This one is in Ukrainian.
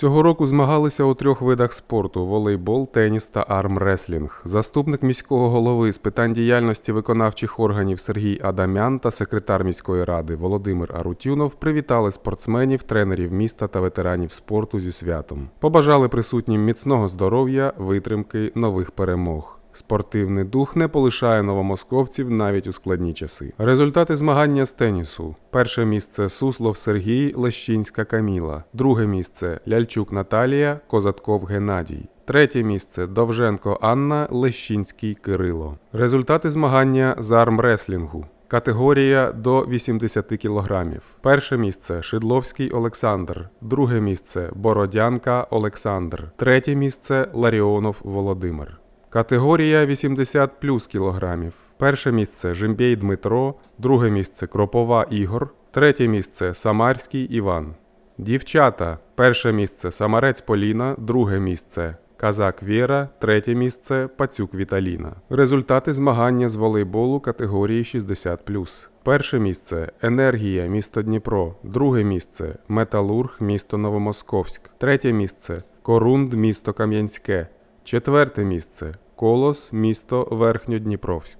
Цього року змагалися у трьох видах спорту: волейбол, теніс та армреслінг. Заступник міського голови з питань діяльності виконавчих органів Сергій Адамян та секретар міської ради Володимир Арутюнов привітали спортсменів, тренерів міста та ветеранів спорту зі святом. Побажали присутнім міцного здоров'я, витримки, нових перемог. Спортивний дух не полишає новомосковців навіть у складні часи. Результати змагання з тенісу: перше місце Суслов Сергій, Лещинська Каміла, друге місце Ляльчук Наталія, Козатков Геннадій. Третє місце Довженко Анна, Лещинський Кирило. Результати змагання з армреслінгу. Категорія до 80 кілограмів. Перше місце Шидловський Олександр, друге місце Бородянка Олександр, третє місце Ларіонов Володимир. Категорія 80 плюс кілограмів. Перше місце Жимбєй Дмитро, друге місце Кропова Ігор, третє місце Самарський Іван. Дівчата. Перше місце Самарець Поліна, друге місце Казак Віра, третє місце Пацюк Віталіна. Результати змагання з волейболу категорії 60+. Перше місце Енергія, місто Дніпро, друге місце Металург, місто Новомосковськ, третє місце Корунд, місто Кам'янське, четверте місце Колос, місто Верхньодніпровськ.